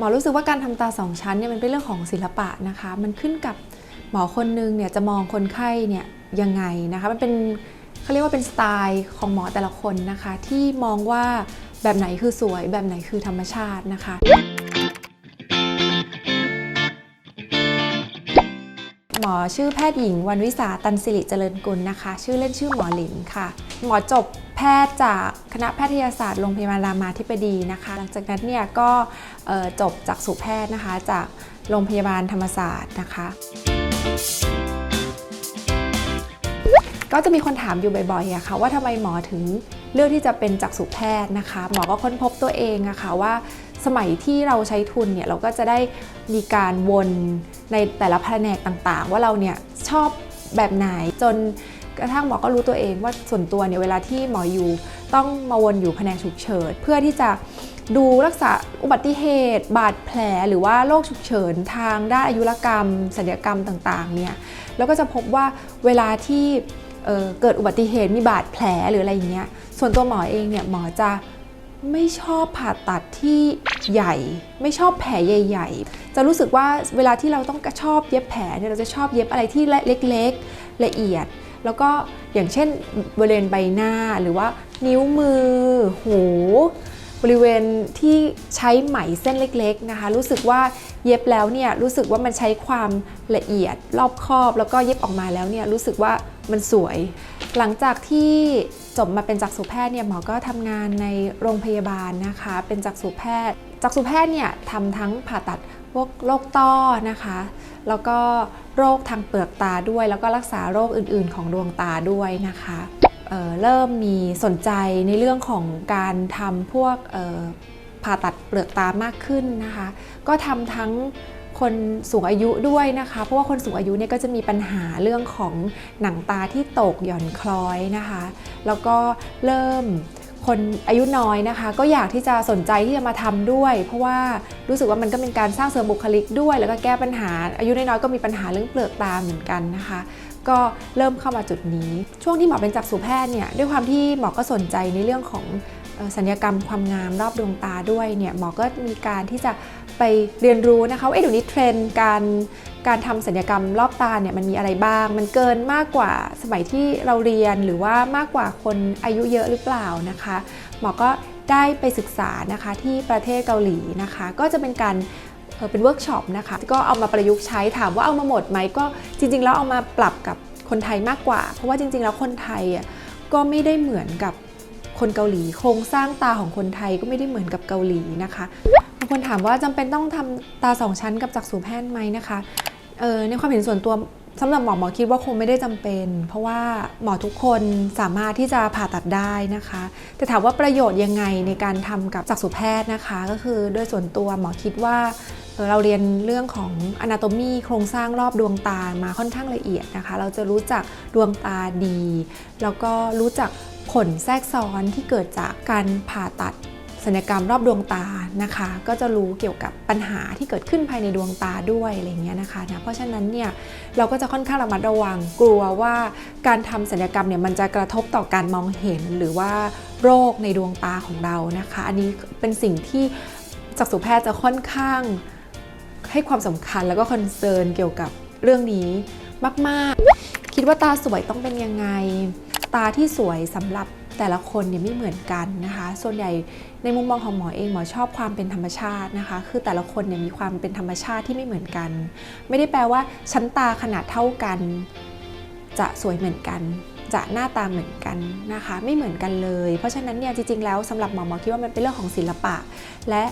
หมอรู้สึกว่าการทำตาสองชั้นเนี่ยมันเป็นเรื่องของศิลปะนะคะ มันขึ้นกับหมอคนนึงเนี่ยจะมองคนไข้เนี่ยยังไงนะคะ มันเป็นเขาเรียกว่าเป็นสไตล์ของหมอแต่ละคนนะคะ ที่มองว่าแบบไหนคือสวย แบบไหนคือธรรมชาตินะคะ หมอชื่อแพทย์หญิงวันวิสาตันสิริเจริญกุลนะคะ ชื่อเล่นชื่อหมอหลินค่ะ หมอจบแพทย์จากคณะแพทยศาสตร์โรงพยาบาลรามาธิบดีนะคะ หลังจากนั้นเนี่ยก็จบจากสุแพทย์นะคะ จากโรงพยาบาลธรรมศาสตร์นะคะ ก็จะมีคนถามอยู่บ่อยๆอะค่ะว่าทำไมหมอถึงเลือกที่จะเป็นจักษุแพทย์นะคะ หมอก็ค้นพบตัวเองอะค่ะว่า สมัยที่เราใช้ทุนเนี่ยเราก็จะได้มีการวนในแต่ละแผนกต่างๆ ว่าเราเนี่ยชอบแบบไหนจนกระทั่งหมอก็รู้ตัวเองว่าส่วนตัวเนี่ยเวลาที่หมออยู่ต้องมาวนอยู่แผนกฉุกเฉินเพื่อที่จะดูรักษาอุบัติเหตุ บาดแผลหรือว่าโรคฉุกเฉินทางด้านอายุรกรรมศัลยกรรมต่างๆเนี่ยแล้วก็จะพบว่าเวลาที่เเกิดอุบัติเหตุมีบาดแผลหรืออะไรอย่างเงี้ยส่วนตัวหมอเองเนี่ยหมอจะ ไม่ชอบผ่าตัดที่ใหญ่ ไม่ชอบแผลใหญ่ ๆ จะรู้สึกว่าเวลาที่เราต้องชอบเย็บแผลเนี่ยเราจะชอบเย็บอะไรที่เล็กๆละเอียด แล้วก็อย่างเช่นบริเวณใบหน้าหรือว่านิ้วมือ หู บริเวณที่ใช้ไหมเส้นเล็กๆนะคะ รู้สึกว่าเย็บแล้วเนี่ยรู้สึกว่ามันใช้ความละเอียดรอบคอบแล้วก็เย็บออกมาแล้วเนี่ยรู้สึกว่ามันสวย หลังจากที่จบมาเป็นจักษุแพทย์เนี่ยหมอก็ทำงานในโรงพยาบาลนะคะ เป็นจักษุแพทย์จักษุแพทย์เนี่ยทำทั้งผ่าตัดพวกโรคต้อนะคะ แล้วก็โรคทางเปลือกตาด้วย แล้วก็รักษาโรคอื่น ๆ ของดวงตาด้วยนะคะ เเริ่มมีสนใจในเรื่องของการทำพวกผ่าตัดเปลือกตามากขึ้นนะคะ ก็ทำทั้งคนสูงอายุด้วยนะคะ เพราะว่าคนสูงอายุเนี่ยก็จะมีปัญหาเรื่องของหนังตาที่ตกหย่อนคล้อยนะคะ แล้วก็เริ่มคนอายุน้อยนะคะ ก็อยากที่จะสนใจที่จะมาทำด้วย เพราะว่ารู้สึกว่ามันก็เป็นการสร้างเสริมบุคลิกด้วย แล้วก็แก้ปัญหาอายุน้อยๆก็มีปัญหาเรื่องเปลือกตาเหมือนกันนะคะ ก็เริ่มเข้ามาจุดนี้ ช่วงที่หมอเป็นจักษุแพทย์เนี่ยด้วยความที่หมอก็สนใจในเรื่องของสัญญกรรมความงามรอบดวงตาด้วยเนี่ยหมอก็มีการที่จะไปเรียนรู้นะคะว่าเอ๊ะเดี๋ยวนี้เทรนด์การการทำสัญญกรรมรอบตาเนี่ยมันมีอะไรบ้าง มันเกินมากกว่าสมัยที่เราเรียนหรือว่ามากกว่าคนอายุเยอะหรือเปล่านะคะหมอก็ได้ไปศึกษานะคะที่ประเทศเกาหลีนะคะ ก็จะเป็นการ เป็นเวิร์กช็อปนะคะ ก็เอามาประยุกต์ใช้ถามว่าเอามาหมดไหมก็จริง ๆ แล้วเอามาปรับกับคนไทยมากกว่า เพราะว่าจริง ๆ แล้วคนไทยอะก็ไม่ได้เหมือนกับคนเกาหลีโครงสร้างตาของคนไทยก็ไม่ได้เหมือนกับเกาหลีนะคะบางคนถามว่าจำเป็นต้องทำตาสองชั้นกับจักษุแพทย์ไหมนะคะเออในความเห็นส่วนตัวสำหรับหมอหมอคิดว่าคงไม่ได้จำเป็น เพราะว่าหมอทุกคนสามารถที่จะผ่าตัดได้นะคะ แต่ถามว่าประโยชน์ยังไงในการทำกับจักษุแพทย์นะคะ ก็คือโดยส่วนตัวหมอคิดว่า เราเรียนเรื่องของ anatomy โครงสร้างรอบดวงตามาค่อนข้างละเอียดนะคะ เราจะรู้จักดวงตาดี แล้วก็รู้จักผลแทรกซ้อนที่เกิดจากการผ่าตัดศัลยกรรมรอบดวงตานะคะ ก็จะรู้เกี่ยวกับปัญหาที่เกิดขึ้นภายในดวงตาด้วยอะไรเงี้ยนะคะนะเพราะฉะนั้นเนี่ยเราก็จะค่อนข้างระมัดระวังกลัวว่าการทำศัลยกรรมเนี่ยมันจะกระทบต่อการมองเห็นหรือว่าโรคในดวงตาของเรานะคะ อันนี้เป็นสิ่งที่จักษุแพทย์จะค่อนข้าง ให้ความสำคัญแล้วก็คอนเซิร์นเกี่ยวกับเรื่องนี้มาก ๆ คิดว่าตาสวยต้องเป็นยังไง ตาที่สวยสำหรับแต่ละคนเนี่ยไม่เหมือนกันนะคะ ส่วนใหญ่ในมุมมองของหมอเองหมอชอบความเป็นธรรมชาตินะคะ คือแต่ละคนเนี่ยมีความเป็นธรรมชาติที่ไม่เหมือนกัน ไม่ได้แปลว่าชั้นตาขนาดเท่ากัน จะสวยเหมือนกัน จะหน้าตาเหมือนกันนะคะ ไม่เหมือนกันเลย เพราะฉะนั้นเนี่ยจริงๆแล้วสำหรับหมอหมอคิดว่ามันเป็นเรื่องของศิลปะ และ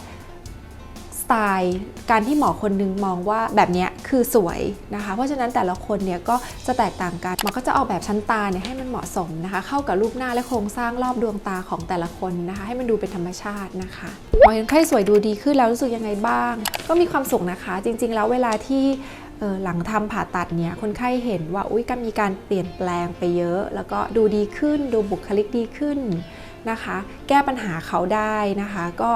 ไตล์ การที่หมอคนหนึงมองว่าแบบนี้คือสวยนะคะ เพราะฉะนั้นแต่ละคนเนี่ยก็จะแตกต่างกันหมอก็จะออกแบบชั้นตาเนี่ยให้มันเหมาะสมนะคะ เข้ากับรูปหน้าและโครงสร้างรอบดวงตาของแต่ละคนนะคะ ให้มันดูเป็นธรรมชาตินะคะหมอเห็นไข้สวยดูดีขึ้นแล้วรู้สึกยังไงบ้าง ก็มีความสุขนะคะ จริง ๆ แล้วเวลาที่หลังทำผ่าตัดเนี่ยคนไข้เห็นว่าอุ้ยก็มีการเปลี่ยนแปลงไปเยอะ แล้วก็ดูดีขึ้น ดูบุคลิกดีขึ้นนะคะ แก้ปัญหาเขาได้นะคะ ก็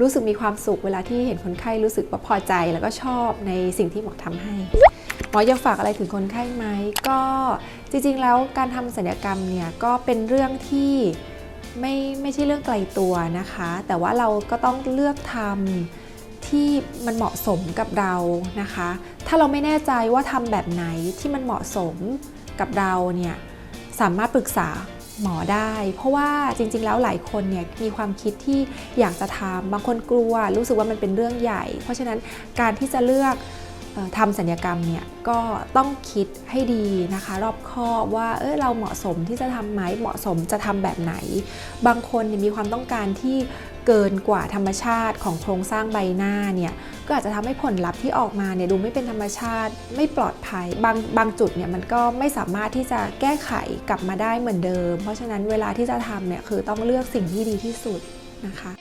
รู้สึกมีความสุขเวลาที่เห็นคนไข้รู้สึกว่าพอใจแล้วก็ชอบในสิ่งที่หมอทำให้หมออยากฝากอะไรถึงคนไข้ไหมก็จริงๆแล้วการทำศัลยกรรมเนี่ยก็เป็นเรื่องที่ไม่ไม่ใช่เรื่องไกลตัวนะคะ แต่ว่าเราก็ต้องเลือกทำที่มันเหมาะสมกับเรานะคะ ถ้าเราไม่แน่ใจว่าทำแบบไหนที่มันเหมาะสมกับเราเนี่ยสามารถปรึกษา หมอได้ เพราะว่าจริง ๆ แล้วหลายคนเนี่ยมีความคิดที่อยากจะทำบางคนกลัว รู้สึกว่ามันเป็นเรื่องใหญ่ เพราะฉะนั้นการที่จะเลือก ทำสัญญกรรมเนี่ยก็ต้องคิดให้ดีนะคะ รอบคอบว่าเออเราเหมาะสมที่จะทำไหมเหมาะสมจะทำแบบไหน บางคนมีความต้องการที่เกินกว่าธรรมชาติของโครงสร้างใบหน้าเนี่ยก็อาจจะทำให้ผลลัพธ์ที่ออกมาเนี่ยดูไม่เป็นธรรมชาติไม่ปลอดภัยบางบางจุดเนี่ยมันก็ไม่สามารถที่จะแก้ไขกลับมาได้เหมือนเดิม เพราะฉะนั้นเวลาที่จะทำเนี่ยคือต้องเลือกสิ่งที่ดีที่สุดนะคะ